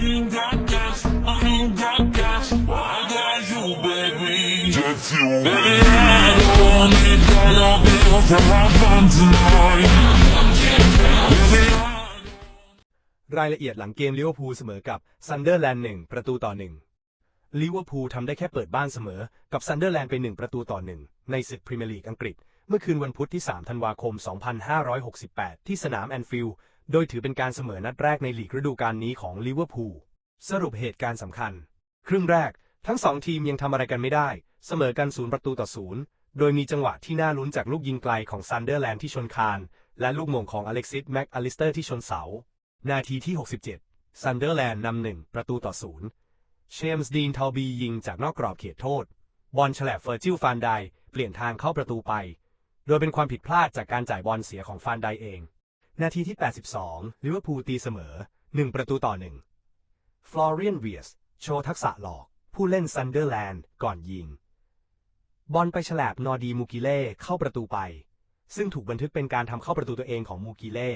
ain't got gas, I ain't got gas. Well, I got you, baby. Just you. Baby, I don't want it, dollar bills to have fun tonight. Baby, รายละเอียดหลังเกมลิเวอร์พูลเสมอกับซันเดอร์แลนด์หนึ่งประตูต่อหนึ่งลิเวอร์พูลทำได้แค่เปิดบ้านเสมอ กับซันเดอร์แลนด์ไปหนึ่งประตูต่อหนึ่งในศึกพรีเมียร์ลีกอังกฤษ เมื่อคืนวันพุธที่ 3 ธันวาคม 2568 ที่สนามแอนฟิลด์ โดยถือเป็นการเสมอนัดแรกในลีกฤดูกาลนี้ของลิเวอร์พูล สรุปเหตุการณ์สำคัญ ครึ่งแรก ทั้งสองทีมยังทำอะไรกันไม่ได้ เสมอกันศูนย์ประตูต่อศูนย์โดยมีจังหวะที่น่าลุ้นจากลูกยิงไกลของซันเดอร์แลนด์ที่ชนคาน และลูกโมงของอเล็กซิสแม็กอลิสเตอร์ที่ชนเสา นาทีที่ 67 ซันเดอร์แลนด์นำหนึ่งประตูต่อศูนย์เชมส์ดีนทอบียิงจากนอกกรอบเขตโทษ บอลฉลบเฟอร์จิลฟานไดเปลี่ยนทางเข้าประตูไป โดยเป็นความผิดพลาดจากการจ่ายบอลเสียของฟานไดเอง นาทีที่ 82 ลิเวอร์พูลตีเสมอ 1 ประตูต่อหนึ่งฟลอเรียนเวียส โชว์ทักษะหลอก ผู้เล่นซันเดอร์แลนด์ก่อนยิง บอลไปฉลับนอร์ดีมูกิเล่เข้าประตูไป ซึ่งถูกบันทึกเป็นการทำเข้าประตูตัวเองของมูกิเล่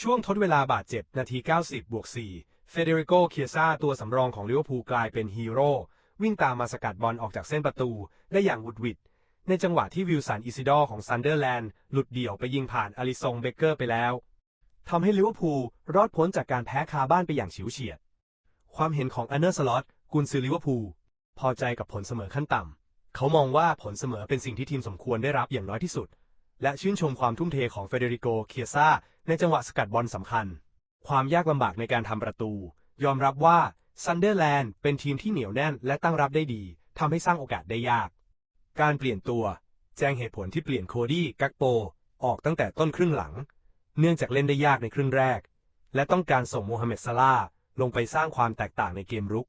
ช่วงทดเวลาบาดเจ็บนาที 90 บวก 4 เฟเดริโก เคียซาตัวสำรองของลิเวอร์พูลกลายเป็นฮีโร่วิ่งตามมาสกัดบอลออกจากเส้นประตู ได้อย่างหวุดหวิด ในจังหวะที่วิลสันอิซิดอร์ของซันเดอร์แลนด์หลุดเดี่ยวไปยิงผ่านอลิซงเบเกอร์ไปแล้วทำให้ลิเวอร์พูลรอดพ้นจากการแพ้คาบ้านไปอย่างฉิวเฉียด ความเห็นของอันเนอร์สล็อตกุนซือลิเวอร์พูลพอใจกับผลเสมอขั้นต่ำ เขามองว่าผลเสมอเป็นสิ่งที่ทีมสมควรได้รับอย่างน้อยที่สุด และชื่นชมความทุ่มเทของเฟเดริโก เคียซาในจังหวะสกัดบอลสำคัญ ความยากลำบากในการทำประตู ยอมรับว่าซันเดอร์แลนด์เป็นทีมที่เหนียวแน่นและตั้งรับได้ดีทำให้สร้างโอกาสได้ยาก การเปลี่ยนตัว แจ้งเหตุผลที่เปลี่ยนโคดี้กักโป ออกตั้งแต่ต้นครึ่งหลัง เนื่องจากเล่นได้ยากในครึ่งแรก และต้องการส่งโมฮัมเหม็ดซาลาลงไปสร้างความแตกต่างในเกมรุก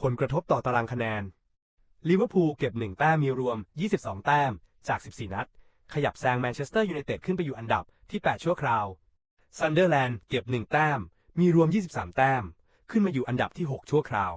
ผลกระทบต่อตารางคะแนนลิเวอร์พูลเก็บ 1 แต้มมีรวม 22 แต้มจาก 14 นัด ขยับแซงแมนเชสเตอร์ยูไนเต็ดขึ้นไปอยู่อันดับที่ 8 ชั่วคราวซันเดอร์แลนด์เก็บ 1 แต้ม มีรวม 23 แต้ม ขึ้นมาอยู่อันดับที่ 6 ชั่วคราว